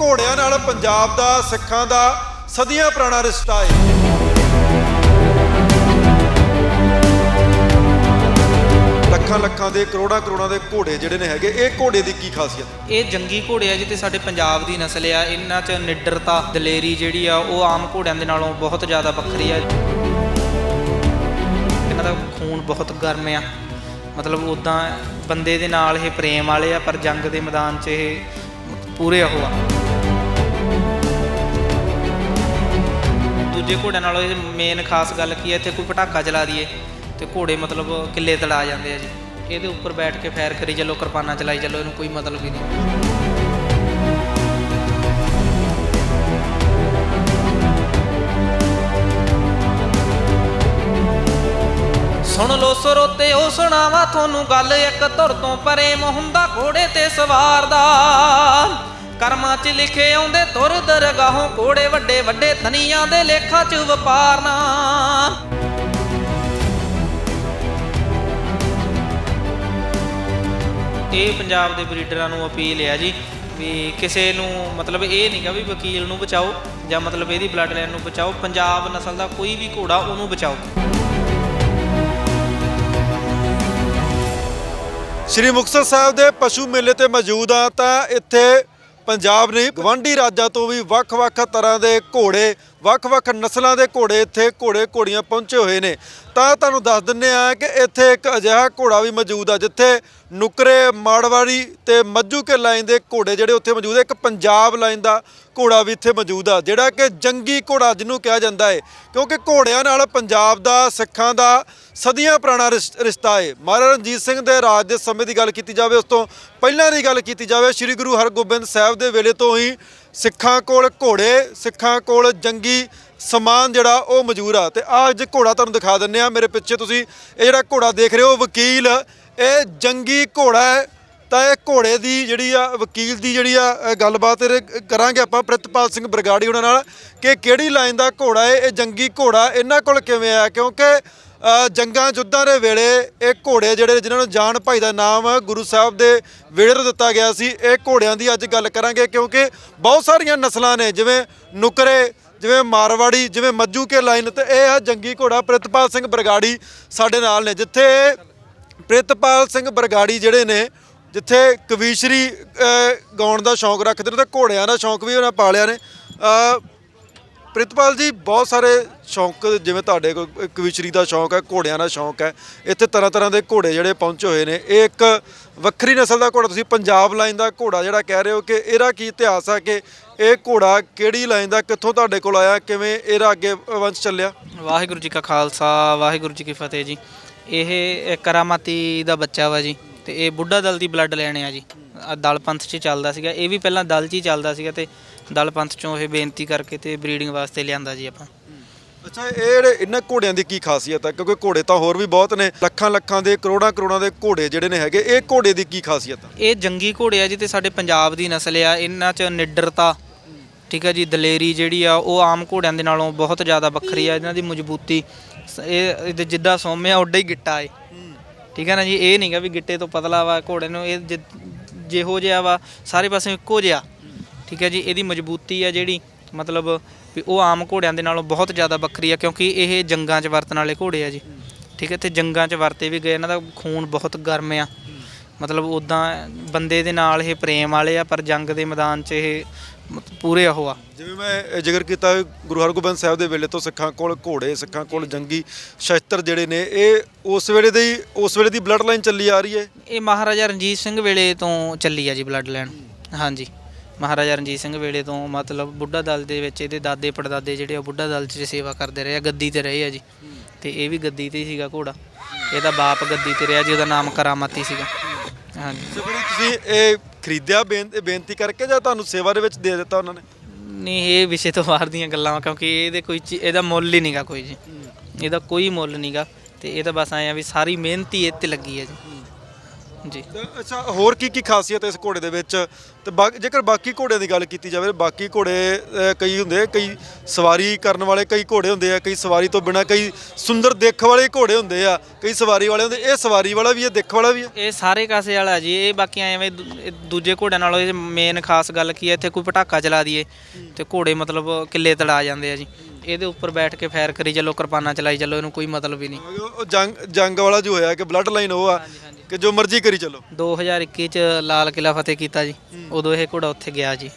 ਘੋੜਿਆਂ ਨਾਲ ਪੰਜਾਬ ਦਾ, ਸਿੱਖਾਂ ਦਾ, ਸਦੀਆਂ ਪੁਰਾਣਾ ਰਿਸ਼ਤਾ ਹੈ ਲੱਖਾਂ ਲੱਖਾਂ ਦੇ, ਕਰੋੜਾਂ ਕਰੋੜਾਂ ਦੇ ਘੋੜੇ ਜਿਹੜੇ ਨੇ ਹੈਗੇ, ਇਹ ਘੋੜੇ ਦੀ ਕੀ ਖਾਸੀਅਤ? ਇਹ ਜੰਗੀ ਘੋੜੇ ਆ ਜੀ ਤੇ ਸਾਡੇ ਪੰਜਾਬ ਦੀ ਨਸਲ ਆ। ਇਹਨਾਂ 'ਚ ਨਿਡਰਤਾ, ਦਲੇਰੀ ਜਿਹੜੀ ਆ, ਉਹ ਆਮ ਘੋੜਿਆਂ ਦੇ ਨਾਲੋਂ ਬਹੁਤ ਜ਼ਿਆਦਾ ਵੱਖਰੀ ਆ। ਇਹਨਾਂ ਦਾ ਖੂਨ ਬਹੁਤ ਗਰਮ ਆ। ਮਤਲਬ ਉਦਾਂ ਬੰਦੇ ਦੇ ਨਾਲ ਇਹ ਪ੍ਰੇਮ ਵਾਲੇ ਆ, ਪਰ ਜੰਗ ਦੇ ਮੈਦਾਨ 'ਚ ਇਹ ਪੂਰੇ ਉਹ ਆ। ਦੂਜੇ ਘੋੜਿਆਂ ਨਾਲੋਂ ਇਹ ਮੇਨ ਖਾਸ ਗੱਲ ਕੀ ਹੈ, ਇੱਥੇ ਕੋਈ ਪਟਾਕਾ ਚਲਾ ਦਈਏ ਤੇ ਘੋੜੇ ਮਤਲਬ ਕਿੱਲੇ ਤੜਾ ਜਾਂਦੇ ਆ ਜੀ। ਇਹਦੇ ਉੱਪਰ ਬੈਠ ਕੇ ਫਾਇਰ ਕਰੀ ਚੱਲੋ, ਕਿਰਪਾਨਾਂ ਚਲਾਈ ਚੱਲੋ, ਇਹਨੂੰ ਕੋਈ ਮਤਲਬ ਹੀ ਨਹੀਂ। ਸੁਣ ਲੋ ਸਰੋਤੇ, ਉਹ ਸੁਣਾਵਾ ਤੁਹਾਨੂੰ ਗੱਲ, ਇੱਕ ਧੁਰ ਤੋਂ ਪ੍ਰੇਮ ਹੁੰਦਾ ਘੋੜੇ ਤੇ ਸਵਾਰ ਦਾ ਕਰਮਾਂ 'ਚ ਲਿਖੇ ਆਉਂਦੇ ਤੁਰ ਦਰਗਾਹੋਂ ਘੋੜੇ ਵੱਡੇ ਵੱਡੇ ਧਨੀਆਂ ਦੇ ਲੇਖਾਂ 'ਚ ਵਪਾਰਨਾ ਇਹ ਪੰਜਾਬ ਦੇ ਬਰੀਡਰਾਂ ਨੂੰ ਅਪੀਲ ਹੈ ਜੀ ਵੀ ਕਿਸੇ ਨੂੰ ਮਤਲਬ ਇਹ ਨਹੀਂਗਾ ਵੀ ਵਕੀਲ ਨੂੰ ਬਚਾਓ ਜਾਂ ਮਤਲਬ ਇਹਦੀ ਬਲੱਡ ਲਾਈਨ ਨੂੰ ਬਚਾਓ, ਪੰਜਾਬ ਨਸਲ ਦਾ ਕੋਈ ਵੀ ਘੋੜਾ ਉਹਨੂੰ ਬਚਾਓ। ਸ੍ਰੀ ਮੁਕਤਸਰ ਸਾਹਿਬ ਦੇ ਪਸ਼ੂ ਮੇਲੇ ਤੇ ਮੌਜੂਦ ਆ ਤਾਂ ਇੱਥੇ ਪੰਜਾਬ ਨੇ ਗਵਾਂਢੀ ਰਾਜਾਂ ਤੋਂ ਵੀ ਵੱਖ-ਵੱਖ ਤਰ੍ਹਾਂ ਦੇ ਘੋੜੇ ਵੱਖ-ਵੱਖ ਨਸਲਾਂ ਦੇ ਘੋੜੇ ਇੱਥੇ ਘੋੜੇ ਘੋੜੀਆਂ ਪਹੁੰਚੇ ਹੋਏ ਨੇ। ਤਾਂ ਤੁਹਾਨੂੰ ਦੱਸ ਦਿੰਨੇ ਆ ਕਿ ਇੱਥੇ ਇੱਕ ਅਜਿਹਾ ਘੋੜਾ ਵੀ ਮੌਜੂਦ ਆ, ਜਿੱਥੇ ਨੁਕਰੇ ਮਾੜਵਾੜੀ ਤੇ ਮੱਜੂ ਕੇ ਲਾਈਨ ਦੇ ਘੋੜੇ ਜਿਹੜੇ ਉੱਥੇ ਮੌਜੂਦ ਆ, ਇੱਕ ਪੰਜਾਬ ਲਾਈਨ ਦਾ ਘੋੜਾ ਵੀ ਇੱਥੇ ਮੌਜੂਦ ਆ, ਜਿਹੜਾ ਕਿ ਜੰਗੀ ਘੋੜਾ ਜਿਹਨੂੰ ਕਿਹਾ ਜਾਂਦਾ ਹੈ ਕਿਉਂਕਿ ਘੋੜਿਆਂ ਨਾਲ ਪੰਜਾਬ ਦਾ, ਸਿੱਖਾਂ ਦਾ ਸਦੀਆਂ ਪੁਰਾਣਾ ਰਿਸ਼- ਰਿਸ਼ਤਾ ਹੈ ਮਹਾਰਾਜਾ ਰਣਜੀਤ ਸਿੰਘ ਦੇ ਰਾਜ ਦੇ ਸਮੇਂ ਦੀ ਗੱਲ ਕੀਤੀ ਜਾਵੇ, ਉਸ ਤੋਂ ਪਹਿਲਾਂ ਦੀ ਗੱਲ ਕੀਤੀ ਜਾਵੇ, ਸ੍ਰੀ ਗੁਰੂ ਹਰਗੋਬਿੰਦ ਸਾਹਿਬ ਦੇ ਵੇਲੇ ਤੋਂ ਹੀ ਸਿੱਖਾਂ ਕੋਲ ਘੋੜੇ, ਸਿੱਖਾਂ ਕੋਲ ਜੰਗੀ ਸਮਾਨ ਜਿਹੜਾ ਉਹ ਮੌਜੂਦ ਆ। ਤੇ ਆਹ ਅੱਜ ਘੋੜਾ ਤੁਹਾਨੂੰ ਦਿਖਾ ਦਿੰਨੇ ਆ ਮੇਰੇ ਪਿੱਛੇ ਤੁਸੀਂ ਇਹ ਜਿਹੜਾ ਘੋੜਾ ਦੇਖ ਰਹੇ ਹੋ, ਵਕੀਲ, ਇਹ ਜੰਗੀ ਘੋੜਾ ਹੈ। ਤਾਂ ਇਹ ਘੋੜੇ ਦੀ ਜਿਹੜੀ ਆ, ਵਕੀਲ ਦੀ ਜਿਹੜੀ ਆ ਗੱਲਬਾਤ ਕਰਾਂਗੇ ਆਪਾਂ ਪ੍ਰਿਤਪਾਲ ਸਿੰਘ ਬਰਗਾੜੀ ਉਹਨਾਂ ਨਾਲ ਕਿ ਕਿਹੜੀ ਲਾਈਨ ਦਾ ਘੋੜਾ ਹੈ, ਇਹ ਜੰਗੀ ਘੋੜਾ ਇਹਨਾਂ ਕੋਲ ਕਿਵੇਂ ਆ? ਕਿਉਂਕਿ ਜੰਗਾਂ ਯੁੱਧਾਂ ਦੇ ਵੇਲੇ ਇਹ ਘੋੜੇ ਜਿਹੜੇ ਜਿਨ੍ਹਾਂ ਨੂੰ ਜਾਨ ਭਾਈ ਦਾ ਨਾਮ ਗੁਰੂ ਸਾਹਿਬ ਦੇ ਵੇਲੇ ਤੋਂ ਦਿੱਤਾ ਗਿਆ ਸੀ, ਇਹ ਘੋੜਿਆਂ ਦੀ ਅੱਜ ਗੱਲ ਕਰਾਂਗੇ ਕਿਉਂਕਿ ਬਹੁਤ ਸਾਰੀਆਂ ਨਸਲਾਂ ਨੇ, ਜਿਵੇਂ ਨੁਕਰੇ, ਜਿਵੇਂ ਮਾਰਵਾੜੀ, ਜਿਵੇਂ ਮੱਜੂ ਕੇ ਲਾਈਨ ਤੇ ਇਹ ਆ ਜੰਗੀ ਘੋੜਾ ਪ੍ਰਿਤਪਾਲ ਸਿੰਘ ਬਰਗਾੜੀ ਸਾਡੇ ਨਾਲ ਨੇ, ਜਿੱਥੇ ਪ੍ਰਿਤਪਾਲ ਸਿੰਘ ਬਰਗਾੜੀ ਜਿਹੜੇ ਨੇ, ਜਿੱਥੇ ਕਵੀਸ਼ਰੀ ਗਾਉਣ ਦਾ ਸ਼ੌਂਕ ਰੱਖਦੇ ਨੇ ਤੇ ਘੋੜਿਆਂ ਦਾ ਸ਼ੌਂਕ ਵੀ ਉਹਨਾਂ ਪਾਲਿਆ ਨੇ। ਪ੍ਰਿਤਪਾਲ ਜੀ, ਬਹੁਤ ਸਾਰੇ ਸ਼ੌਂਕ, ਜਿਵੇਂ ਤੁਹਾਡੇ ਕੋਲ ਕਵੀਸ਼ਰੀ ਦਾ ਸ਼ੌਂਕ ਹੈ, ਘੋੜਿਆਂ ਦਾ ਸ਼ੌਂਕ ਹੈ, ਇੱਥੇ ਤਰ੍ਹਾਂ ਤਰ੍ਹਾਂ ਦੇ ਘੋੜੇ ਜਿਹੜੇ ਪਹੁੰਚੇ ਹੋਏ ਨੇ। ਇਹ ਇੱਕ ਵੱਖਰੀ ਨਸਲ ਦਾ ਘੋੜਾ, ਤੁਸੀਂ ਪੰਜਾਬ ਲਾਈਨ ਦਾ ਘੋੜਾ ਜਿਹੜਾ ਕਹਿ ਰਹੇ ਹੋ ਕਿ ਇਹਦਾ ਕੀ ਇਤਿਹਾਸ ਆ ਕਿ ਇਹ ਘੋੜਾ ਕਿਹੜੀ ਲਾਈਨ ਦਾ, ਕਿੱਥੋਂ ਤੁਹਾਡੇ ਕੋਲ ਆਇਆ, ਕਿਵੇਂ ਇਹਦਾ ਅੱਗੇ ਵੰਸ਼ ਚੱਲਿਆ? ਵਾਹਿਗੁਰੂ ਜੀ ਕਾ ਖਾਲਸਾ, ਵਾਹਿਗੁਰੂ ਜੀ ਕੀ ਫਤਿਹ ਜੀ। ਇਹ ਕਰਾਮਾਤੀ ਦਾ ਬੱਚਾ ਵਾ ਜੀ ਤੇ ਇਹ ਬੁੱਢਾ ਦਲ ਦੀ ਬਲੱਡ ਲੈਣ ਆ ਜੀ। ਦਲ ਪੰਥ 'ਚ ਚੱਲਦਾ ਸੀਗਾ, ਇਹ ਵੀ ਪਹਿਲਾਂ ਦਲ 'ਚ ਹੀ ਚੱਲਦਾ ਸੀਗਾ ਤੇ ਦਲ ਪੰਥ 'ਚੋਂ ਇਹ ਬੇਨਤੀ ਕਰਕੇ ਤੇ ਬਰੀਡਿੰਗ ਵਾਸਤੇ ਲਿਆਂਦਾ ਜੀ ਆਪਾਂ। ਅੱਛਾ ਇਹ ਜਿਹੜੇ ਇਹਨਾਂ ਘੋੜਿਆਂ ਦੀ ਕੀ ਖਾਸੀਅਤ ਹੈ ਕਿਉਂਕਿ ਘੋੜੇ ਤਾਂ ਹੋਰ ਵੀ ਬਹੁਤ ਨੇ ਲੱਖਾਂ ਲੱਖਾਂ ਦੇ ਕਰੋੜਾਂ ਕਰੋੜਾਂ ਦੇ ਘੋੜੇ ਜਿਹੜੇ ਨੇ ਹੈਗੇ ਇਹ ਘੋੜੇ ਦੀ ਕੀ ਖਾਸੀਅਤ ਹੈ ਇਹ ਜੰਗੀ ਘੋੜੇ ਆ ਜੀ ਤੇ ਸਾਡੇ ਪੰਜਾਬ ਦੀ ਨਸਲ ਆ ਇਹਨਾਂ 'ਚ ਨਿਡਰਤਾ ਠੀਕ ਹੈ ਜੀ ਦਲੇਰੀ ਜਿਹੜੀ ਆ ਉਹ ਆਮ ਘੋੜਿਆਂ ਦੇ ਨਾਲੋਂ ਬਹੁਤ ਜ਼ਿਆਦਾ ਵੱਖਰੀ ਆ ਇਹਨਾਂ ਦੀ ਮਜ਼ਬੂਤੀ ਇਹ ਇਹਦੇ ਜਿੱਦਾਂ ਸੌਮਿਆ ਉੱਡਾ ਹੀ ਗਿੱਟਾ ਏ। ਠੀਕ ਹੈ ਨਾ ਜੀ ਇਹ ਨਹੀਂਗਾ ਵੀ ਗਿੱਟੇ ਤੋਂ ਪਤਲਾ ਵਾ ਘੋੜੇ ਨੂੰ ਇਹ ਜਿਹੋ ਜਿਹਾ ਵਾ ਸਾਰੇ ਪਾਸੇ ਇੱਕੋ ਜਿਹਾ। ਠੀਕ ਹੈ ਜੀ ਇਹਦੀ ਮਜ਼ਬੂਤੀ ਆ ਜਿਹੜੀ ਮਤਲਬ ਵੀ ਉਹ ਆਮ ਘੋੜਿਆਂ ਦੇ ਨਾਲੋਂ ਬਹੁਤ ਜ਼ਿਆਦਾ ਵੱਖਰੀ ਆ ਕਿਉਂਕਿ ਇਹ ਜੰਗਾਂ 'ਚ ਵਰਤਣ ਵਾਲੇ ਘੋੜੇ ਆ ਜੀ। ਠੀਕ ਹੈ ਤੇ ਜੰਗਾਂ 'ਚ ਵਰਤੇ ਵੀ ਗਏ ਇਹਨਾਂ ਦਾ ਖੂਨ ਬਹੁਤ ਗਰਮ ਆ। ਮਤਲਬ ਉਦਾਂ ਬੰਦੇ ਦੇ ਨਾਲ ਇਹ ਪ੍ਰੇਮ ਵਾਲੇ ਆ ਪਰ ਜੰਗ ਦੇ ਮੈਦਾਨ 'ਚ ਇਹ ਪੂਰੇ ਉਹ ਆ। ਜਿਵੇਂ ਮੈਂ ਜ਼ਿਕਰ ਕੀਤਾ ਗੁਰੂ ਹਰਗੋਬਿੰਦ ਸਾਹਿਬ ਦੇ ਵੇਲੇ ਤੋਂ ਸਿੱਖਾਂ ਕੋਲ ਘੋੜੇ ਸਿੱਖਾਂ ਕੋਲ ਜੰਗੀ ਸ਼ਸਤਰ ਜਿਹੜੇ ਨੇ ਇਹ ਉਸ ਵੇਲੇ ਦੇ ਹੀ ਉਸ ਵੇਲੇ ਦੀ ਬਲੱਡ ਲਾਈਨ ਚੱਲੀ ਆ ਰਹੀ ਹੈ? ਇਹ ਮਹਾਰਾਜਾ ਰਣਜੀਤ ਸਿੰਘ ਵੇਲੇ ਤੋਂ ਚੱਲੀ ਆ ਜੀ ਬਲੱਡ ਲਾਈਨ ਹਾਂਜੀ। ਮਹਾਰਾਜਾ ਰਣਜੀਤ ਸਿੰਘ ਵੇਲੇ ਤੋਂ ਮਤਲਬ ਬੁੱਢਾ ਦਲ ਦੇ ਵਿੱਚ ਇਹਦੇ ਦਾਦੇ ਪੜਦਾਦੇ ਜਿਹੜੇ ਆ ਬੁੱਢਾ ਦਲ 'ਚ ਸੇਵਾ ਕਰਦੇ ਰਹੇ ਆ ਗੱਦੀ ਤੇ ਰਹੇ ਆ ਜੀ। ਤੇ ਇਹ ਵੀ ਗੱਦੀ ਤੇ ਹੀ ਸੀਗਾ ਘੋੜਾ। ਇਹਦਾ ਬਾਪ ਗੱਦੀ ਤੇ ਰਿਹਾ ਜੀ ਉਹਦਾ ਨਾਮ ਕਰਾਮਾਤੀ ਸੀਗਾ। ਹਾਂਜੀ। ਤੇ ਫਿਰ ਤੁਸੀਂ ਇਹ ਖਰੀਦਿਆ ਬੇਨ- ਬੇਨਤੀ ਕਰਕੇ ਜਾਂ ਤੁਹਾਨੂੰ ਸੇਵਾ ਦੇ ਵਿੱਚ ਦੇ ਦਿੱਤਾ ਉਹਨਾਂ ਨੇ? ਨਹੀਂ ਇਹ ਵਿਸ਼ੇ ਤੋਂ ਬਾਹਰ ਦੀਆਂ ਗੱਲਾਂ ਵਾ ਕਿਉਂਕਿ ਇਹਦੇ ਕੋਈ ਚੀ- ਇਹਦਾ ਮੁੱਲ ਹੀ ਨਹੀਂਗਾ ਕੋਈ ਜੀ। ਇਹਦਾ ਕੋਈ ਮੁੱਲ ਨਹੀਂਗਾ ਤੇ ਇਹ ਤਾਂ ਬਸ ਐਂ ਆ ਵੀ ਸਾਰੀ ਮਿਹਨਤ ਹੀ ਇਹ ਤੇ ਲੱਗੀ ਹੈ ਜੀ। ਜੀ। ਤੇ ਅੱਛਾ ਹੋਰ ਕੀ ਕੀ ਖਾਸੀਅਤ ਹੈ ਇਸ ਘੋੜੇ ਦੇ ਵਿੱਚ? ਤੇ ਬਾ- ਜੇਕਰ ਬਾਕੀ ਘੋੜਿਆਂ ਦੀ ਗੱਲ ਕੀਤੀ ਜਾਵੇ ਬਾਕੀ ਘੋੜੇ ਅ, ਕਈ ਹੁੰਦੇ ਆ, ਕਈ ਸਵਾਰੀ ਕਰਨ ਵਾਲੇ ਕਈ ਘੋੜੇ ਹੁੰਦੇ ਆ ਕਈ ਸਵਾਰੀ ਤੋਂ ਬਿਨਾ ਕਈ ਸੁੰਦਰ ਦਿੱਖ ਵਾਲੇ ਘੋੜੇ ਹੁੰਦੇ ਆ ਕਈ ਸਵਾਰੀ ਵਾਲੇ ਹੁੰਦੇ ਇਹ ਸਵਾਰੀ ਵਾਲਾ ਵੀ ਹੈ ਦਿੱਖ ਵਾਲਾ ਵੀ ਹੈ? ਇਹ ਸਾਰੇ ਕਾਸੇ ਵਾਲਾ ਜੀ ਇਹ ਬਾਕੀ ਐਵੇਂ ਦੂ- ਇਹ ਦੂਜੇ ਘੋੜਿਆਂ ਨਾਲੋਂ ਇਹ ਮੇਨ ਖਾਸ ਗੱਲ ਕੀ ਹੈ ਇੱਥੇ ਕੋਈ ਪਟਾਕਾ ਚਲਾ ਦਈਏ ਤੇ ਘੋੜੇ ਮਤਲਬ ਕਿੱਲੇ ਤੜਾ ਜਾਂਦੇ ਆ ਜੀ। ਇਹਦੇ ਉੱਪਰ ਬੈਠ ਕੇ ਫਾਇਰ ਕਰੀ ਚੱਲੋ ਕਿਰਪਾਨਾਂ ਚਲਾਈ ਚੱਲੋ ਇਹਨੂੰ ਕੋਈ ਮਤਲਬ ਹੀ ਨਹੀਂ। ਉਹ ਜੰਗ ਜੰਗ ਵਾਲਾ ਜੋ ਹੋਇਆ ਕਿ ਬਲੱਡ ਲਾਈਨ ਉਹ ਆ ਕਿ ਜੋ ਮਰਜ਼ੀ ਕਰੀ ਚੱਲੋ। 2021 ਚ ਲਾਲ ਕਿਲਾ ਫਤਿਹ ਕੀਤਾ ਜੀ। ਉਦੋਂ ਇਹ ਘੋੜਾ ਉੱਥੇ ਗਿਆ ਜੀ।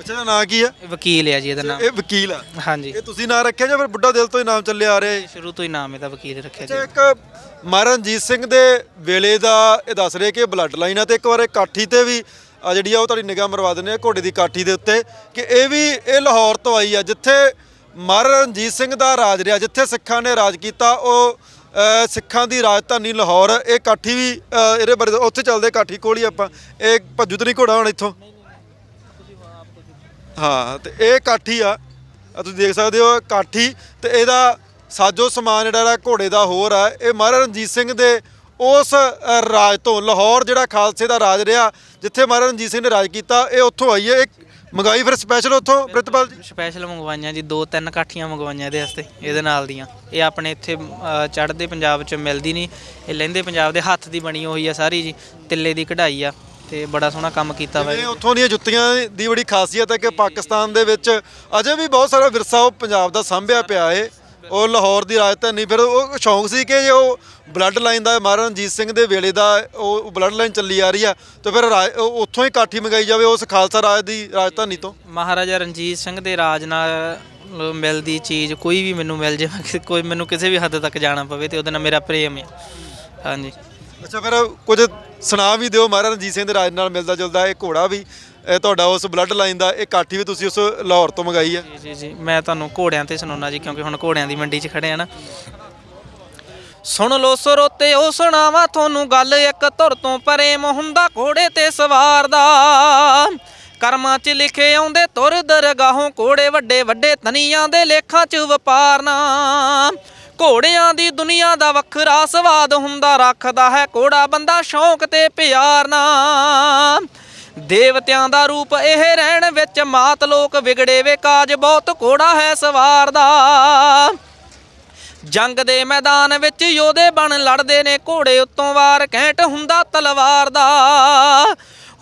ਅੱਛਾ ਇਹਦਾ ਨਾਂ ਕੀ ਆ? ਇਹ ਵਕੀਲ ਹੈ ਜੀ ਇਹਦਾ ਨਾਮ। ਇਹ ਵਕੀਲ ਆ। ਹਾਂਜੀ। ਇਹ ਤੁਸੀਂ ਨਾਂ ਰੱਖਿਆ ਜਾਂ ਫਿਰ ਬੁੱਢਾ ਦਿਲ ਤੋਂ ਹੀ ਨਾਮ ਚੱਲਿਆ ਆ ਰਿਹਾ ਹੈ ਸ਼ੁਰੂ ਤੋਂ ਹੀ ਨਾਮ ਇਹਦਾ ਵਕੀਲ ਰੱਖਿਆ ਜੀ ਇੱਕ ਮਹਾਰਾਜਾ ਰਣਜੀਤ ਸਿੰਘ ਦੇ ਵੇਲੇ ਦਾ ਇਹ ਦੱਸ ਰਹੇ ਕਿ ਬਲੱਡ ਲਾਈਨ ਆ ਤੇ ਇੱਕ ਵਾਰ ਇਹ ਕਾਠੀ ਤੇ ਵੀ ਆ ਜਿਹੜੀ ਆ ਉਹ ਤੁਹਾਡੀ ਨਿਗਾਹ ਮਰਵਾ ਦਿੰਦੇ ਆ ਘੋੜੇ ਦੀ ਕਾਠੀ ਦੇ ਉੱਤੇ ਕਿ ਇਹ ਵੀ ਇਹ ਲਾਹੌਰ ਤੋਂ ਆਈ ਆ ਜਿੱਥੇ ਮਹਾਰਾਜਾ ਰਣਜੀਤ ਸਿੰਘ ਦਾ ਰਾਜ ਰਿਹਾ, ਜਿੱਥੇ ਸਿੱਖਾਂ ਨੇ ਰਾਜ ਕੀਤਾ, ਉਹ ਸਿੱਖਾਂ ਦੀ ਰਾਜਧਾਨੀ ਲਾਹੌਰ, ਇਹ ਕਾਠੀ ਵੀ ਇਹਦੇ ਬਾਰੇ ਉੱਥੇ ਚੱਲਦੇ ਕਾਠੀ ਕੋਲ ਹੀ ਆਪਾਂ, ਇਹ ਭੱਜੂ ਤੇ ਨਹੀਂ ਘੋੜਾ ਹੁਣ ਇੱਥੋਂ? ਹਾਂ, ਤੇ ਇਹ ਕਾਠੀ ਆ ਤੁਸੀਂ ਦੇਖ ਸਕਦੇ ਹੋ ਕਾਠੀ, ਤੇ ਇਹਦਾ ਸਾਜੋ ਸਮਾਨ ਜਿਹੜਾ ਘੋੜੇ ਦਾ ਹੋਰ ਆ, ਇਹ ਮਹਾਰਾਜਾ ਰਣਜੀਤ ਸਿੰਘ ਦੇ ਉਸ ਰਾਜ ਤੋਂ ਲਾਹੌਰ ਜਿਹੜਾ ਖਾਲਸੇ ਦਾ ਰਾਜ ਰਿਹਾ, ਜਿੱਥੇ ਮਹਾਰਾਜਾ ਰਣਜੀਤ ਸਿੰਘ ਨੇ ਰਾਜ ਕੀਤਾ, ਇਹ ਉੱਥੋਂ ਆਈ ਹੈ ਇਹ ਮੰਗਾਈ ਫਿਰ ਸਪੈਸ਼ਲ ਉੱਥੋਂ ਪ੍ਰਿਤਪਾਲ ਜੀ? ਸਪੈਸ਼ਲ ਮੰਗਵਾਈਆਂ ਜੀ ਦੋ ਤਿੰਨ ਕਾਠੀਆਂ ਮੰਗਵਾਈਆਂ ਇਹਦੇ ਵਾਸਤੇ ਇਹਦੇ ਨਾਲ ਦੀਆਂ। ਇਹ ਆਪਣੇ ਇੱਥੇ ਚੜ੍ਹਦੇ ਪੰਜਾਬ 'ਚ ਮਿਲਦੀ ਨਹੀਂ ਇਹ ਲਹਿੰਦੇ ਪੰਜਾਬ ਦੇ ਹੱਥ ਦੀ ਬਣੀ ਹੋਈ ਆ ਸਾਰੀ ਜੀ ਤਿੱਲੇ ਦੀ ਕਢਾਈ ਆ ਤੇ ਬੜਾ ਸੋਹਣਾ ਕੰਮ ਕੀਤਾ ਵਾ ਇਹ ਉੱਥੋਂ ਦੀਆਂ ਜੁੱਤੀਆਂ ਦੀ ਬੜੀ ਖਾਸੀਅਤ ਹੈ ਕਿ ਪਾਕਿਸਤਾਨ ਦੇ ਵਿੱਚ ਅਜੇ ਵੀ ਬਹੁਤ ਸਾਰਾ ਵਿਰਸਾ ਉਹ ਪੰਜਾਬ ਦਾ ਸਾਂਭਿਆ ਪਿਆ ਏ। ਉਹ ਲਾਹੌਰ ਦੀ ਰਾਜਧਾਨੀ ਫਿਰ ਉਹ ਸ਼ੌਂਕ ਸੀ ਕਿ ਜੇ ਉਹ ਬਲੱਡ ਲਾਈਨ ਦਾ ਮਹਾਰਾਜਾ ਰਣਜੀਤ ਸਿੰਘ ਦੇ ਵੇਲੇ ਦਾ ਉਹ ਬਲੱਡ ਲਾਈਨ ਚੱਲੀ ਆ ਰਹੀ ਆ ਤੇ ਫਿਰ ਰਾਜ- ਉਹ ਉੱਥੋਂ ਹੀ ਕਾਠੀ ਮੰਗਾਈ ਜਾਵੇ ਉਸ ਖਾਲਸਾ ਰਾਜ ਦੀ ਰਾਜਧਾਨੀ ਤੋਂ। ਮਹਾਰਾਜਾ ਰਣਜੀਤ ਸਿੰਘ ਦੇ ਰਾਜ ਨਾਲ ਮਿਲਦੀ ਚੀਜ਼ ਕੋਈ ਵੀ ਮੈਨੂੰ ਮਿਲ ਜਾਵੇ ਕੋਈ ਮੈਨੂੰ ਕਿਸੇ ਵੀ ਹੱਦ ਤੱਕ ਜਾਣਾ ਪਵੇ ਤੇ ਉਹਦੇ ਨਾਲ ਮੇਰਾ ਪ੍ਰੇਮ ਹੈ ਹਾਂਜੀ। ਅੱਛਾ ਫਿਰ ਕੁਝ ਸੁਣਾ ਵੀ ਦਿਓ ਮਹਾਰਾਜਾ ਰਣਜੀਤ ਸਿੰਘ ਦੇ ਰਾਜ ਨਾਲ ਮਿਲਦਾ ਜੁਲਦਾ ਇਹ ਘੋੜਾ ਵੀ। ਇਹ ਤੁਹਾਡਾ ਉਸ ਬਲੱਡ ਲਾਈਨ ਦਾ ਇਹ ਕਾਠੀ ਵੀ ਤੁਸੀਂ ਉਸ ਲਾਹੌਰ ਤੋਂ ਮੰਗਾਈ ਆ? ਜੀ ਜੀ ਜੀ। ਮੈਂ ਤੁਹਾਨੂੰ ਘੋੜਿਆਂ ਤੇ ਸੁਣਾਉਣਾ ਜੀ, ਕਿਉਂਕਿ ਹੁਣ ਘੋੜਿਆਂ ਦੀ ਮੰਡੀ 'ਚ ਖੜੇ ਆ ਨਾ। ਸੁਣ ਲੋ ਸਰੋਤੇ ਉਹ ਸੁਣਾਵਾ, ਤੁਹਾਨੂੰ ਗੱਲ ਇੱਕ ਧੁਰ ਤੋਂ ਪ੍ਰੇਮ ਹੁੰਦਾ, ਘੋੜੇ ਤੇ ਸਵਾਰ ਦਾ। ਕਰਮਾਂ 'ਚ ਲਿਖੇ ਆਉਂਦੇ ਤੁਰ ਦਰਗਾਹੋਂ, ਘੋੜੇ ਵੱਡੇ ਵੱਡੇ ਤਨੀਆਂ ਦੇ ਲੇਖਾਂ 'ਚ ਵਪਾਰਨਾ ਘੋੜਿਆਂ ਦੀ ਦੁਨੀਆ ਦਾ ਵੱਖਰਾ ਸਵਾਦ ਹੁੰਦਾ, ਰੱਖਦਾ ਹੈ ਘੋੜਾ ਬੰਦਾ ਸ਼ੌਂਕ ਤੇ ਪਿਆਰ ਨਾਲ ਦੇਵਤਿਆਂ ਦਾ ਰੂਪ ਇਹ ਰਹਿਣ ਵਿੱਚ ਮਾਤ ਲੋਕ ਵਿਗੜੇ ਵੇ ਕਾਜ ਬਹੁਤ ਘੋੜਾ ਹੈ ਸਵਾਰ ਦਾ। ਜੰਗ ਦੇ ਮੈਦਾਨ ਵਿੱਚ ਯੋਧੇ ਬਣ ਲੜਦੇ ਨੇ, ਘੋੜੇ ਉੱਤੋਂ ਵਾਰ ਘੈਂਟ ਹੁੰਦਾ ਤਲਵਾਰ ਦਾ।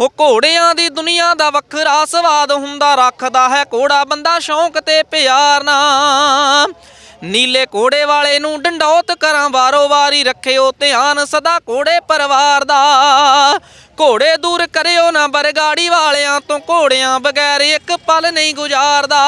ਉਹ ਘੋੜਿਆਂ ਦੀ ਦੁਨੀਆ ਦਾ ਵੱਖਰਾ ਸਵਾਦ ਹੁੰਦਾ, ਰੱਖਦਾ ਹੈ ਘੋੜਾ ਬੰਦਾ ਸ਼ੌਂਕ ਤੇ ਪਿਆਰ ਨਾਲ। ਨੀਲੇ ਘੋੜੇ ਵਾਲੇ ਨੂੰ ਡੰਡੌਤ ਕਰਾਂ ਵਾਰੋ ਵਾਰੀ ਰੱਖਿਓ ਧਿਆਨ ਸਦਾ ਘੋੜੇ ਪਰਿਵਾਰ ਦਾ। ਘੋੜੇ ਦੂਰ ਕਰਿਓ ਨਾ ਬਰਗਾੜੀ ਵਾਲਿਆਂ ਤੋਂ, ਘੋੜਿਆਂ ਬਗੈਰ ਇੱਕ ਪਲ ਨਹੀਂ ਗੁਜ਼ਾਰਦਾ।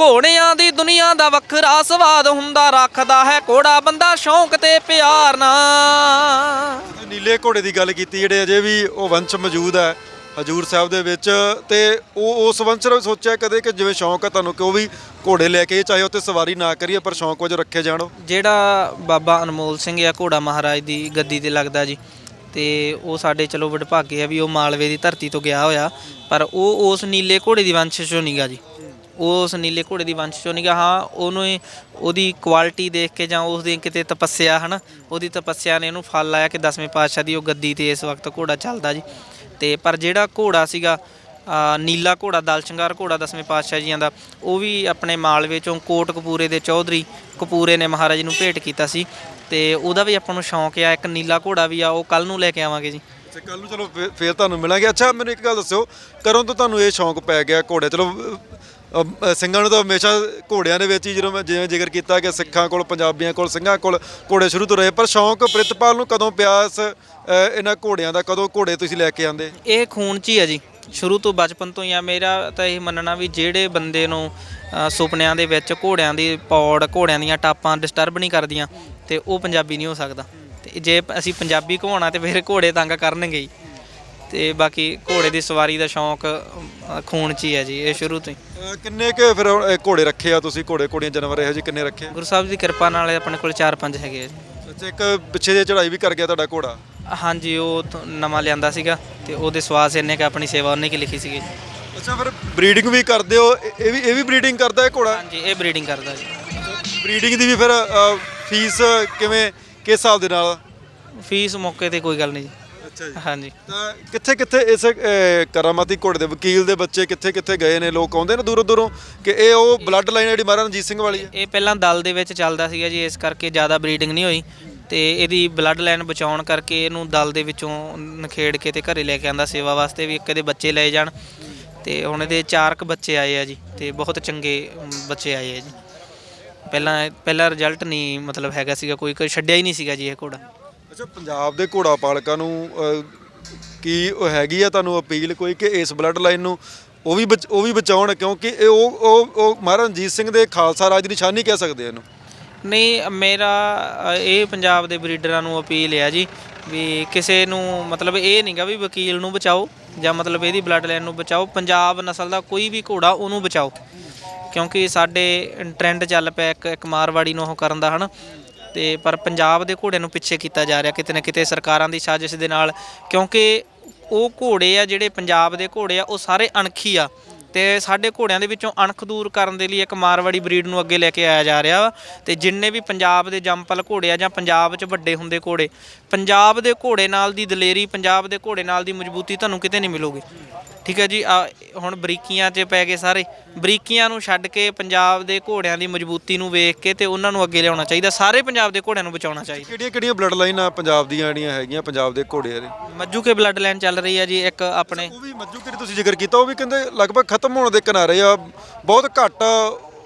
ਘੋੜਿਆਂ ਦੀ ਦੁਨੀਆ ਦਾ ਵੱਖਰਾ ਸਵਾਦ ਹੁੰਦਾ, ਰੱਖਦਾ ਹੈ ਘੋੜਾ ਬੰਦਾ ਸ਼ੌਂਕ ਤੇ ਪਿਆਰ ਨਾਲ। ਨੀਲੇ ਘੋੜੇ ਦੀ ਗੱਲ ਕੀਤੀ, ਜਿਹੜੇ ਅਜੇ ਵੀ ਉਹ ਵੰਸ਼ ਮੌਜੂਦ ਹੈ ਹਜੂਰ ਸਾਹਿਬ ਦੇ ਵਿੱਚ ਤੇ ਉਹ ਉਸ ਵੰਸ਼ ਨੇ ਸੋਚਿਆ ਕਦੇ ਕਿ ਜਿਵੇਂ ਸ਼ੌਂਕ ਹੈ ਤੁਹਾਨੂੰ ਕਿ ਉਹ ਵੀ ਘੋੜੇ ਲੈ ਕੇ ਚਾਹੇ ਉੱਤੇ ਸਵਾਰੀ ਨਾ ਕਰੀਏ, ਪਰ ਸ਼ੌਂਕ ਵਜੋਂ ਰੱਖੇ ਜਾਣ ਜਿਹੜਾ ਬਾਬਾ ਅਨਮੋਲ ਸਿੰਘ ਆ ਘੋੜਾ ਮਹਾਰਾਜ ਦੀ ਗੱਦੀ ਤੇ ਲੱਗਦਾ ਜੀ, ਤੇ ਉਹ ਸਾਡੇ ਚਲੋ ਵਡਭਾਗੇ ਆ ਵੀ ਉਹ ਮਾਲਵੇ ਦੀ ਧਰਤੀ ਤੋਂ ਗਿਆ ਹੋਇਆ, ਪਰ ਉਹ ਉਸ ਨੀਲੇ ਘੋੜੇ ਦੀ ਵੰਸ਼ ਚੋਂ ਨਹੀਂਗਾ ਜੀ। ਉਹ ਉਸ ਨੀਲੇ ਘੋੜੇ ਦੀ ਵੰਸ਼ ਚੋਂ ਨਹੀਂਗਾ ਹਾਂ, ਉਹਨੂੰ ਉਹਦੀ ਕੁਆਲਿਟੀ ਦੇਖ ਕੇ ਜਾਂ ਉਸ ਦੀ ਕਿਤੇ ਤਪੱਸਿਆ, ਹਨਾ, ਉਹਦੀ ਤਪੱਸਿਆ ਨੇ ਉਹਨੂੰ ਫਲ ਲਾਇਆ ਕਿ ਦਸਵੇਂ ਪਾਤਸ਼ਾਹ ਦੀ ਉਹ ਗੱਦੀ ਤੇ ਇਸ ਵਕਤ ਘੋੜਾ ਚੱਲਦਾ ਜੀ। ਤੇ ਪਰ ਜਿਹੜਾ ਘੋੜਾ ਸੀਗਾ ਨੀਲਾ ਘੋੜਾ ਦਲ ਸ਼ਿੰਗਾਰ ਘੋੜਾ ਦਸਵੇਂ ਪਾਤਸ਼ਾਹ ਜੀਆਂ ਦਾ, ਉਹ ਵੀ ਆਪਣੇ ਮਾਲਵੇ ਚੋਂ ਕੋਟ ਕਪੂਰੇ ਦੇ ਚੌਧਰੀ ਕਪੂਰੇ ਨੇ ਮਹਾਰਾਜ ਨੂੰ ਭੇਟ ਕੀਤਾ ਸੀ ਤੇ ਉਹਦਾ ਵੀ ਆਪਾਂ ਨੂੰ ਸ਼ੌਂਕ ਆ, ਇੱਕ ਨੀਲਾ ਘੋੜਾ ਵੀ ਆ, ਉਹ ਕੱਲ ਨੂੰ ਲੈ ਕੇ ਆਵਾਂਗੇ ਜੀ। ਤੇ ਕੱਲ ਨੂੰ ਚਲੋ ਫੇ- ਫੇਰ ਤੁਹਾਨੂੰ ਮਿਲਾਂਗੇ। ਅੱਛਾ, ਮੈਨੂੰ ਇੱਕ ਗੱਲ ਦੱਸਿਓ ਕਦੋਂ ਤੋਂ ਤੁਹਾਨੂੰ ਇਹ ਸ਼ੌਂਕ ਪੈ ਗਿਆ ਘੋੜੇ, ਚਲੋ ਅ, ਸਿੰਘਾਂ ਨੂੰ ਤਾਂ ਹਮੇਸ਼ਾ ਘੋੜਿਆਂ ਦੇ ਵਿੱਚ ਹੀ ਜਦੋਂ ਮੈਂ ਜਿਵੇਂ ਜ਼ਿਕਰ ਕੀਤਾ ਕਿ ਸਿੱਖਾਂ ਕੋਲ ਪੰਜਾਬੀਆਂ ਕੋਲ ਸਿੰਘਾਂ ਕੋਲ ਘੋੜੇ ਸ਼ੁਰੂ ਤੋਂ ਰਹੇ ਪਰ ਸ਼ੌਂਕ ਪ੍ਰਿਤਪਾਲ ਨੂੰ ਕਦੋਂ ਪਿਆਸ ਇਹਨਾਂ ਘੋੜਿਆਂ ਦਾ ਕਦੋਂ ਘੋੜੇ ਤੁਸੀਂ ਲੈ ਕੇ ਆਂਦੇ ਇਹ ਖੂਨ ਚ ਹੀ ਹੈ ਜੀ। ਸ਼ੁਰੂ ਤੋਂ ਬਚਪਨ ਤੋਂ ਹੀ ਆ। ਮੇਰਾ ਤਾਂ ਇਹ ਮੰਨਣਾ ਵੀ ਜਿਹੜੇ ਬੰਦੇ ਨੂੰ ਅ, ਸੁਪਨਿਆਂ ਦੇ ਵਿੱਚ ਘੋੜਿਆਂ ਦੀ ਪੌੜ ਘੋੜਿਆਂ ਦੀਆਂ ਟਾਪਾਂ ਡਿਸਟਰਬ ਨਹੀਂ ਕਰਦੀਆਂ ਤੇ ਉਹ ਪੰਜਾਬੀ ਨਹੀਂ ਹੋ ਸਕਦਾ। ਤੇ ਜੇ ਅਸੀਂ ਪੰਜਾਬੀ ਘਵਾਉਣਾ ਤੇ ਫਿਰ ਘੋੜੇ ਤੰਗ ਕਰਨਗੇ ਹੀ। ਤੇ ਬਾਕੀ ਘੋੜੇ ਦੀ ਸਵਾਰੀ ਦਾ ਸ਼ੌਂਕ ਅ, ਖੂਨ ਚ ਹੀ ਹੈ ਜੀ ਇਹ ਸ਼ੁਰੂ ਤੋਂ ਹੀ। ਕਿੰਨੇ ਕੁ ਫਿਰ ਹੁਣ ਘੋੜੇ ਰੱਖੇ ਆ ਤੁਸੀਂ? ਘੋੜੇ ਘੋੜੀਆਂ ਜਾਨਵਰ ਇਹੋ ਜਿਹੇ ਕਿੰਨੇ ਰੱਖੇ ਆ? ਗੁਰੂ ਸਾਹਿਬ ਦੀ ਕਿਰਪਾ ਨਾਲ ਆਪਣੇ ਕੋਲ 4-5 ਹੈਗੇ ਆ ਜੀ। ਅੱਛਾ ਇੱਕ ਪਿੱਛੇ ਜੇ ਚੜਾਈ ਵੀ ਕਰ ਗਿਆ ਤੁਹਾਡਾ ਘੋੜਾ? ਹਾਂਜੀ ਉਹ ਤੋਂ ਨਵਾਂ ਲਿਆਂਦਾ ਸੀਗਾ ਤੇ ਉਹਦੇ ਸਵਾਸ ਇੰਨੇ ਕਿ ਆਪਣੀ ਸੇਵਾ ਉਹਨੇ ਕੀ ਲਿਖੀ ਸੀਗੀ ਅੱਛਾ ਫਿਰ ਬਰੀਡਿੰਗ ਵੀ ਕਰਦੇ ਹੋ ਇਹ ਇਹ ਵੀ ਇਹ ਵੀ ਬਰੀਡਿੰਗ ਕਰਦਾ ਹੈ ਘੋੜਾ? ਹਾਂਜੀ ਇਹ ਬਰੀਡਿੰਗ ਕਰਦਾ ਜੀ। ਬਰੀਡਿੰਗ ਦੀ ਵੀ ਫਿਰ ਫੀਸ ਕਿਵੇਂ ਕਿਸ ਹਿਸਾਬ ਦੇ ਨਾਲ? ਫੀਸ ਮੌਕੇ ਤੇ ਕੋਈ ਗੱਲ ਨਹੀਂ ਜੀ। ਅੱਛਾ ਜੀ। ਹਾਂਜੀ। ਤਾਂ ਕਿੱਥੇ ਕਿੱਥੇ ਇਸ ਅਹ, ਕਰਾਮਾਤੀ ਘੋੜੇ ਦੇ ਵਕੀਲ ਦੇ ਬੱਚੇ ਕਿੱਥੇ ਕਿੱਥੇ ਗਏ ਨੇ? ਲੋਕ ਆਉਂਦੇ ਨੇ ਦੂਰੋਂ ਦੂਰੋਂ ਕਿ ਇਹ ਉਹ ਬਲੱਡ ਲਾਈਨ ਜਿਹੜੀ ਮਹਾਰਾਜਾ ਰਣਜੀਤ ਸਿੰਘ ਵਾਲੀ ਹੈ? ਇਹ ਪਹਿਲਾਂ ਦਲ ਦੇ ਵਿੱਚ ਚੱਲਦਾ ਸੀਗਾ ਜੀ ਇਸ ਕਰਕੇ ਜ਼ਿਆਦਾ ਬਰੀਡਿੰਗ ਨਹੀਂ ਹੋਈ। ਤੇ ਇਹਦੀ ਬਲੱਡ ਲਾਈਨ ਬਚਾਉਣ ਕਰਕੇ ਇਹਨੂੰ ਦਲ ਦੇ ਵਿੱਚੋਂ ਨਖੇੜ ਕੇ ਤੇ ਘਰੇ ਲੈ ਕੇ ਆਂਦਾ ਸੇਵਾ ਵਾਸਤੇ ਵੀ ਇੱਕ ਇਹਦੇ ਬੱਚੇ ਲਏ ਜਾਣ। ਤੇ ਹੁਣ ਇਹਦੇ ਚਾਰ ਕੁ ਬੱਚੇ ਆਏ ਆ ਜੀ ਤੇ ਬਹੁਤ ਚੰਗੇ ਅਮ, ਬੱਚੇ ਆਏ ਆ ਜੀ। ਪਹਿਲਾਂ ਪਹਿਲਾ ਰਿਜ਼ਲਟ ਨਹੀਂ ਮਤਲਬ ਹੈਗਾ ਸੀਗਾ ਕੋਈ ਕੋਈ ਛੱਡਿਆ ਹੀ ਨਹੀਂ ਸੀਗਾ ਜੀ ਇਹ ਘੋੜਾ। ਅੱਛਾ ਪੰਜਾਬ ਦੇ ਘੋੜਾ ਪਾਲਕਾਂ ਨੂੰ ਅਹ, ਕੀ ਉਹ ਹੈਗੀ ਆ ਤੁਹਾਨੂੰ ਅਪੀਲ ਕੋਈ ਕਿ ਇਸ ਬਲੱਡ ਲਾਈਨ ਨੂੰ ਉਹ ਵੀ ਬਚ- ਉਹ ਵੀ ਬਚਾਉਣ? ਕਿਉਂਕਿ ਇਹ ਉਹ ਉਹ ਉਹ ਮਹਾਰਾਜਾ ਰਣਜੀਤ ਸਿੰਘ ਦੇ ਖਾਲਸਾ ਰਾਜ ਦੀ ਨਿਸ਼ਾਨੀ ਕਹਿ ਸਕਦੇ ਆ ਇਹਨੂੰ। ਨਹੀਂ ਮੇਰਾ ਅ, ਇਹ ਪੰਜਾਬ ਦੇ ਬਰੀਡਰਾਂ ਨੂੰ ਅਪੀਲ ਹੈ ਜੀ ਵੀ ਕਿਸੇ ਨੂੰ ਮਤਲਬ ਇਹ ਨਹੀਂਗਾ ਵੀ ਵਕੀਲ ਨੂੰ ਬਚਾਓ ਜਾਂ ਮਤਲਬ ਇਹਦੀ ਬਲੱਡ ਲਾਈਨ ਨੂੰ ਬਚਾਓ। ਪੰਜਾਬ ਨਸਲ ਦਾ ਕੋਈ ਵੀ ਘੋੜਾ ਉਹਨੂੰ ਬਚਾਓ। ਕਿਉਂਕਿ ਸਾਡੇ ਟ੍ਰੈਂਡ ਚੱਲ ਪਿਆ ਇੱਕ ਇੱਕ ਮਾਰਵਾੜੀ ਨੂੰ ਉਹ ਕਰਨ ਦਾ ਹਨ? ਤੇ ਪਰ ਪੰਜਾਬ ਦੇ ਘੋੜਿਆਂ ਨੂੰ ਪਿੱਛੇ ਕੀਤਾ ਜਾ ਰਿਹਾ ਕਿਤੇ ਨਾ ਕਿਤੇ ਸਰਕਾਰਾਂ ਦੀ ਸਾਜ਼ਿਸ਼ ਦੇ ਨਾਲ, ਕਿਉਂਕਿ ਉਹ ਘੋੜੇ ਆ ਜਿਹੜੇ ਪੰਜਾਬ ਦੇ ਘੋੜੇ ਆ, ਉਹ ਸਾਰੇ ਅਣਖੀ ਆ ਤੇ ਸਾਡੇ ਘੋੜਿਆਂ ਦੇ ਵਿੱਚੋਂ ਅਣਖ ਦੂਰ ਕਰਨ ਦੇ ਲਈ ਇੱਕ ਮਾਰਵਾੜੀ ਬਰੀਡ ਨੂੰ ਅੱਗੇ ਲੈ ਕੇ ਆਇਆ ਜਾ ਰਿਹਾ ਵਾ ਤੇ ਜਿੰਨੇ ਵੀ ਪੰਜਾਬ ਦੇ ਜੰਪਲ ਘੋੜੇ ਆ ਜਾਂ ਪੰਜਾਬ 'ਚ ਵੱਡੇ ਹੁੰਦੇ ਘੋੜੇ, ਪੰਜਾਬ ਦੇ ਘੋੜੇ ਨਾਲ ਦੀ ਦਲੇਰੀ, ਪੰਜਾਬ ਦੇ ਘੋੜੇ ਨਾਲ ਦੀ ਮਜ਼ਬੂਤੀ ਤੁਹਾਨੂੰ ਕਿਤੇ ਨਹੀਂ ਮਿਲੂਗੀ। ਠੀਕ ਹੈ ਜੀ ਆ ਹੁਣ ਬਰੀਕੀਆਂ 'ਚ ਪੈ ਗਏ ਸਾਰੇ। ਬਰੀਕੀਆਂ ਨੂੰ ਛੱਡ ਕੇ ਪੰਜਾਬ ਦੇ ਘੋੜਿਆਂ ਦੀ ਮਜ਼ਬੂਤੀ ਨੂੰ ਵੇਖ ਕੇ ਤੇ ਉਹਨਾਂ ਨੂੰ ਅੱਗੇ ਲਿਆਉਣਾ ਚਾਹੀਦਾ। ਸਾਰੇ ਪੰਜਾਬ ਦੇ ਘੋੜਿਆਂ ਨੂੰ ਬਚਾਉਣਾ ਚਾਹੀਦਾ। ਕਿਹੜੀਆਂ ਕਿਹੜੀਆਂ ਬਲੱਡ ਲਾਈਨਾਂ ਪੰਜਾਬ ਦੀਆਂ ਜਿਹੜੀਆਂ ਹੈਗੀਆਂ ਪੰਜਾਬ ਦੇ ਘੋੜਿਆਂ ਦੇ ਮੱਜੂ ਕੇ ਬਲੱਡ ਲਾਈਨ ਚੱਲ ਰਹੀ ਹੈ ਜੀ ਇੱਕ ਆਪਣੇ ਉਹ ਵੀ ਮੱਜੂ ਕਿਹੜੀ ਤੁਸੀਂ ਜ਼ਿਕਰ ਕੀਤਾ ਉਹ ਵੀ ਕਹਿੰਦੇ ਲਗਭਗ ਖਤਮ ਹੋਣ ਦੇ ਕਿਨਾਰੇ ਆ ਬਹੁਤ ਘੱਟ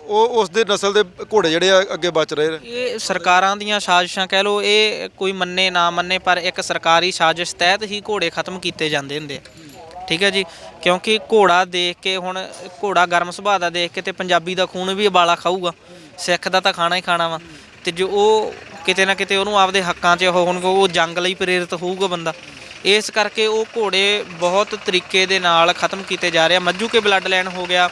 ਉਹ ਉਸ ਦੇ ਨਸਲ ਦੇ ਘੋੜੇ ਜਿਹੜੇ ਆ ਅੱਗੇ ਬਚ ਰਹੇ ਨੇ। ਇਹ ਸਰਕਾਰਾਂ ਦੀਆਂ ਸਾਜ਼ਿਸ਼ਾਂ ਕਹਿ ਲਓ ਇਹ ਕੋਈ ਮੰਨੇ ਨਾ ਮੰਨੇ ਪਰ ਇੱਕ ਸਰਕਾਰੀ ਸਾਜ਼ਿਸ਼ ਤਹਿਤ ਹੀ ਘੋੜੇ ਖਤਮ ਕੀਤੇ ਜਾਂਦੇ ਹੁੰਦੇ ਆ। ਠੀਕ ਹੈ ਜੀ ਕਿਉਂਕਿ ਘੋੜਾ ਦੇਖ ਕੇ ਹੁਣ ਘੋੜਾ ਗਰਮ ਸੁਭਾਅ ਦਾ ਦੇਖ ਕੇ ਤੇ ਪੰਜਾਬੀ ਦਾ ਖੂਨ ਵੀ ਉਬਾਲਾ ਖਾਊਗਾ ਸਿੱਖ ਦਾ ਤਾਂ ਖਾਣਾ ਹੀ ਖਾਣਾ ਵਾ ਤੇ ਜੋ ਉਹ ਕਿਤੇ ਨਾ ਕਿਤੇ ਉਹਨੂੰ ਆਪਦੇ ਹੱਕਾਂ 'ਚ ਹੋਣਗੇ ਉਹ ਜੰਗ ਲਈ ਪ੍ਰੇਰਿਤ ਹੋਊਗਾ ਬੰਦਾ। ਇਸ ਕਰਕੇ ਉਹ ਘੋੜੇ ਬਹੁਤ ਤਰੀਕੇ ਦੇ ਨਾਲ ਖਤਮ ਕੀਤੇ ਜਾ ਰਹੇ ਆ। ਮੱਜੂ ਕੇ ਬਲੱਡ ਲਾਈਨ ਹੋ ਗਿਆ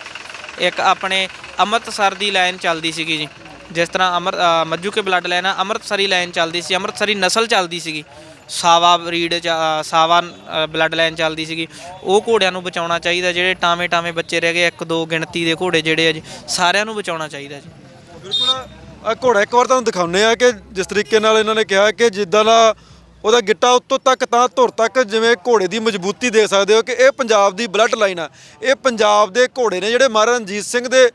ਇੱਕ ਆਪਣੇ ਅੰਮ੍ਰਿਤਸਰ ਦੀ ਲਾਈਨ ਚੱਲਦੀ ਸੀਗੀ ਜੀ। ਜਿਸ ਤਰ੍ਹਾਂ ਅਮਰ ਅ, ਮੱਜੂ ਕੇ ਬਲੱਡ ਲਾਈਨ ਆ ਅੰਮ੍ਰਿਤਸਰੀ ਲਾਈਨ ਚੱਲਦੀ ਸੀ ਅੰਮ੍ਰਿਤਸਰੀ ਨਸਲ ਚੱਲਦੀ ਸੀਗੀ। ਸਾਵਾ ਬਰੀਡ ਚ ਅ, ਸਾਵਾ ਬਲੱਡ ਲਾਈਨ ਚੱਲਦੀ ਸੀਗੀ। ਉਹ ਘੋੜਿਆਂ ਨੂੰ ਬਚਾਉਣਾ ਚਾਹੀਦਾ ਜਿਹੜੇ ਟਾਵੇਂ ਟਾਵੇਂ ਬੱਚੇ ਰਹਿ ਗਏ ਇੱਕ ਦੋ ਗਿਣਤੀ ਦੇ ਘੋੜੇ ਜਿਹੜੇ ਆ ਜੀ ਸਾਰਿਆਂ ਨੂੰ ਬਚਾਉਣਾ ਚਾਹੀਦਾ ਜੀ। ਬਿਲਕੁਲ ਆ ਘੋੜਾ ਇੱਕ ਵਾਰ ਤੁਹਾਨੂੰ ਦਿਖਾਉਂਦੇ ਆ ਕਿ ਜਿਸ ਤਰੀਕੇ ਨਾਲ ਇਹਨਾਂ ਨੇ ਕਿਹਾ ਕਿ ਜਿੱਦਾਂ ਦਾ ਉਹਦਾ ਗਿੱਟਾ ਉੱਤੋਂ ਤੱਕ ਤਾਂ ਧੁਰ ਤੱਕ ਜਿਵੇਂ ਘੋੜੇ ਦੀ ਮਜ਼ਬੂਤੀ ਦੇਖ ਸਕਦੇ ਹੋ ਕਿ ਇਹ ਪੰਜਾਬ ਦੀ ਬਲੱਡ ਲਾਈਨ ਆ। ਇਹ ਪੰਜਾਬ ਦੇ ਘੋੜੇ ਨੇ ਜਿਹੜੇ ਮਹਾਰਾਜਾ ਰਣਜੀਤ ਸਿੰਘ ਦੇ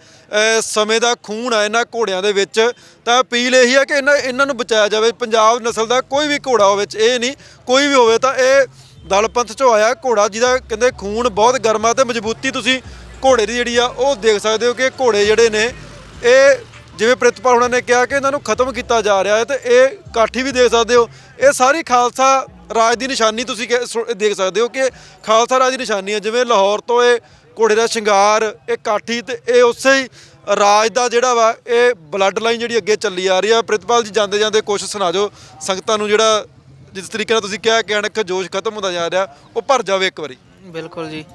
ਸਮੇਂ ਦਾ ਖੂਨ ਆ ਇਹਨਾਂ ਘੋੜਿਆਂ ਦੇ ਵਿੱਚ। ਤਾਂ ਅਪੀਲ ਇਹੀ ਆ ਕਿ ਇਹਨਾਂ ਇਹਨਾਂ ਨੂੰ ਬਚਾਇਆ ਜਾਵੇ। ਪੰਜਾਬ ਨਸਲ ਦਾ ਕੋਈ ਵੀ ਘੋੜਾ ਹੋਵੇ, ਇਹ ਨਹੀਂ, ਕੋਈ ਵੀ ਹੋਵੇ ਤਾਂ ਇਹ ਦਲ ਪੰਥ ਚੋਂ ਆਇਆ ਘੋੜਾ ਜਿਹਦਾ ਕਹਿੰਦੇ ਖੂਨ ਬਹੁਤ ਗਰਮ ਆ ਤੇ ਮਜ਼ਬੂਤੀ ਤੁਸੀਂ ਘੋੜੇ ਦੀ ਜਿਹੜੀ ਆ ਉਹ ਦੇਖ ਸਕਦੇ ਹੋ ਕਿ ਘੋੜੇ ਜਿਹੜੇ ਨੇ, ਇਹ ਜਿਵੇਂ ਪ੍ਰਿਤਪਾਲ ਉਹਨਾਂ ਨੇ ਕਿਹਾ ਕਿ ਇਹਨਾਂ ਨੂੰ ਖਤਮ ਕੀਤਾ ਜਾ ਰਿਹਾ ਹੈ ਤੇ ਇਹ ਕਾਠੀ ਵੀ ਦੇਖ ਸਕਦੇ ਹੋ। ਇਹ ਸਾਰੀ ਖਾਲਸਾ ਰਾਜ ਦੀ ਨਿਸ਼ਾਨੀ ਤੁਸੀਂ ਕਹਿ- ਸੁ- ਦੇਖ ਸਕਦੇ ਹੋ ਕਿ ਖਾਲਸਾ ਰਾਜ ਦੀ ਨਿਸ਼ਾਨੀ ਹੈ। ਜਿਵੇਂ ਲਾਹੌਰ ਤੋਂ ਇਹ ਘੋੜੇ ਦਾ ਸ਼ਿੰਗਾਰ, ਇਹ ਕਾਠੀ ਤੇ ਇਹ ਉਸੇ ਹੀ ਰਾਜ ਦਾ ਜਿਹੜਾ ਵਾ, ਇਹ ਬਲੱਡ ਲਾਈਨ ਜਿਹੜੀ ਅੱਗੇ ਚੱਲੀ ਆ ਰਹੀ ਆ। ਪ੍ਰਿਤਪਾਲ ਜੀ ਜਾਂਦੇ ਜਾਂਦੇ ਕੁਛ ਸੁਣਾ ਦਿਓ ਸੰਗਤਾਂ ਨੂੰ ਜਿਹੜਾ ਜਿਸ ਤਰੀਕੇ ਨਾਲ ਤੁਸੀਂ ਕਿਹਾ ਕਿ ਅਣਖ ਜੋਸ਼ ਖਤਮ ਹੁੰਦਾ ਜਾ ਰਿਹਾ, ਉਹ ਭਰ ਜਾਵੇ ਇੱਕ ਵਾਰੀ। ਬਿਲਕੁਲ ਜੀ।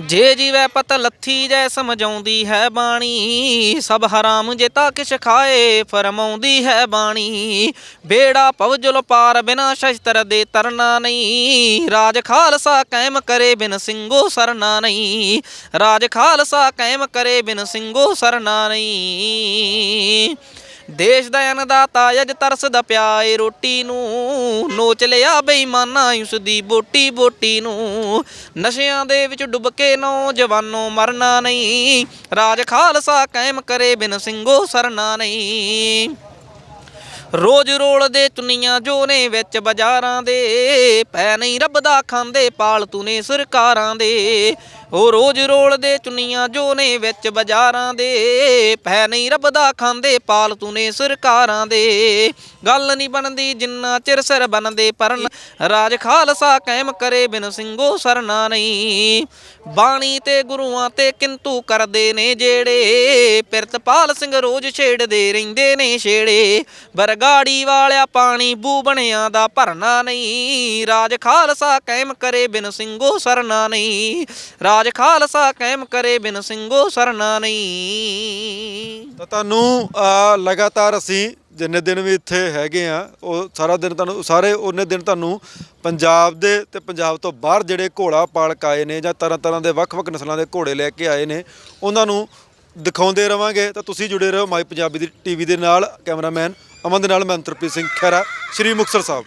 ਜੇ ਜੀਵੈ ਪਤ ਲੱਥੀ ਜੈ ਸਮਝਾਉਂਦੀ ਹੈ ਬਾਣੀ, ਸਭ ਹਰਾਮ ਜੇ ਤਾਂ ਕਿਛ ਖਾਏ ਫਰਮਾਉਂਦੀ ਹੈ ਬਾਣੀ। ਬੇੜਾ ਪਵਜਲ ਪਾਰ ਬਿਨਾ ਸ਼ਸਤਰ ਦੇ ਤਰਨਾ ਨਹੀਂ, ਰਾਜ ਖਾਲਸਾ ਕਾਇਮ ਕਰੇ ਬਿਨ ਸਿੰਘੋ ਸਰਨਾ ਨਹੀਂ। ਰਾਜ ਖਾਲਸਾ ਕਾਇਮ ਕਰੇ ਬਿਨ ਸਿੰਘੋ ਸਰਨਾ ਨਹੀਂ। ਦੇਸ਼ ਦਾ ਅਨਦਾਤਾ ਅਜ ਤਰਸਦਾ ਪਿਆ ਰੋਟੀ ਨੂੰ। ਨੋਚ ਲਿਆ ਬੇਈਮਾਨਾ ਉਸ ਦੀ ਬੋਟੀ ਬੋਟੀ ਨੂੰ। ਨਸ਼ਿਆਂ ਦੇ ਵਿੱਚ ਡੁੱਬ ਕੇ ਨੌਜਵਾਨੋ ਮਰਨਾ ਨਹੀਂ। ਰਾਜ ਖਾਲਸਾ ਕਾਇਮ ਕਰੇ ਬਿਨ ਸਿੰਘੋ ਸਰਨਾ ਨਹੀਂ। ਰੋਜ਼ ਰੋਲ ਦੇ ਚੁੰਨੀਆਂ ਜੋ ਨੇ ਵਿੱਚ ਬਾਜ਼ਾਰਾਂ ਦੇ। ਪੈ ਨਹੀਂ ਰੱਬ ਦਾ ਖਾਂਦੇ, ਪਾਲਤੂ ਨੇ ਸਰਕਾਰਾਂ ਦੇ। ਉਹ ਰੋਜ਼ ਰੋਲਦੇ ਚੁੰਨੀਆਂ ਜੋ ਨੇ ਵਿੱਚ ਬਾਜ਼ਾਰਾਂ ਦੇ। ਪੈ ਨਹੀਂ ਰੱਬ ਦਾ ਖਾਂਦੇ, ਪਾਲਤੂ ਨੇ ਸਰਕਾਰਾਂ ਦੇ। ਗੱਲ ਨਹੀਂ ਬਣਦੀ ਜਿੰਨਾ ਚਿਰ ਸਿਰ ਬਣਦੇ ਪਰਨ ਰਾਜ ਖਾਲਸਾ ਕਾਇਮ ਕਰੇ ਬਿਨ ਸਿੰਘੋ ਸਰਨਾ ਨਹੀਂ। ਬਾਣੀ ਤੇ ਗੁਰੂਆਂ ਤੇ ਕਿੰਤੂ ਕਰਦੇ ਨੇ ਜਿਹੜੇ ਪਿਰਤਪਾਲ ਸਿੰਘ ਰੋਜ਼ ਛੇੜਦੇ ਰਹਿੰਦੇ ਨੇ ਛੇੜੇ। ਬਰਗਾੜੀ ਵਾਲਿਆ ਪਾਣੀ ਬੂ ਬਣਿਆ ਦਾ ਭਰਨਾ ਨਹੀਂ। ਰਾਜ ਖਾਲਸਾ ਕਾਇਮ ਕਰੇ ਬਿਨ ਸਿੰਘੋ ਸਰਨਾ ਨਹੀਂ। ਰਾਜ ਖਾਲਸਾ ਕਾਇਮ ਕਰੇ ਬਿਨ ਸਿੰਘੋ ਸਰਨਾ ਨਹੀਂ। ਤਾਂ ਤੁਹਾਨੂੰ ਅਹ, ਲਗਾਤਾਰ ਅਸੀਂ ਜਿੰਨੇ ਦਿਨ ਵੀ ਇੱਥੇ ਹੈਗੇ ਆ ਉਹ ਸਾਰਾ ਦਿਨ ਤੁਹਾਨੂੰ ਸਾਰੇ ਉਹਨੇ ਦਿਨ ਤੁਹਾਨੂੰ ਪੰਜਾਬ ਦੇ ਤੇ ਪੰਜਾਬ ਤੋਂ ਬਾਹਰ ਜਿਹੜੇ ਘੋੜਾ ਪਾਲਕ ਆਏ ਨੇ ਜਾਂ ਤਰ੍ਹਾਂ ਤਰ੍ਹਾਂ ਦੇ ਵੱਖ-ਵੱਖ ਨਸਲਾਂ ਦੇ ਘੋੜੇ ਲੈ ਕੇ ਆਏ ਨੇ ਉਹਨਾਂ ਨੂੰ ਦਿਖਾਉਂਦੇ ਰਵਾਂਗੇ। ਤਾਂ ਤੁਸੀਂ ਜੁੜੇ ਰਹੋ ਮਾਈ ਪੰਜਾਬੀ ਦੀ ਟੀਵੀ ਦੇ ਨਾਲ ਕੈਮਰਾਮੈਨ ਅਮਨ ਦੇ ਨਾਲ ਮੈਂ ਅੰਤਰਪ੍ਰੀਤ ਸਿੰਘ ਖਹਿਰਾ ਸ਼੍ਰੀ ਮੁਕਤਸਰ ਸਾਹਿਬ।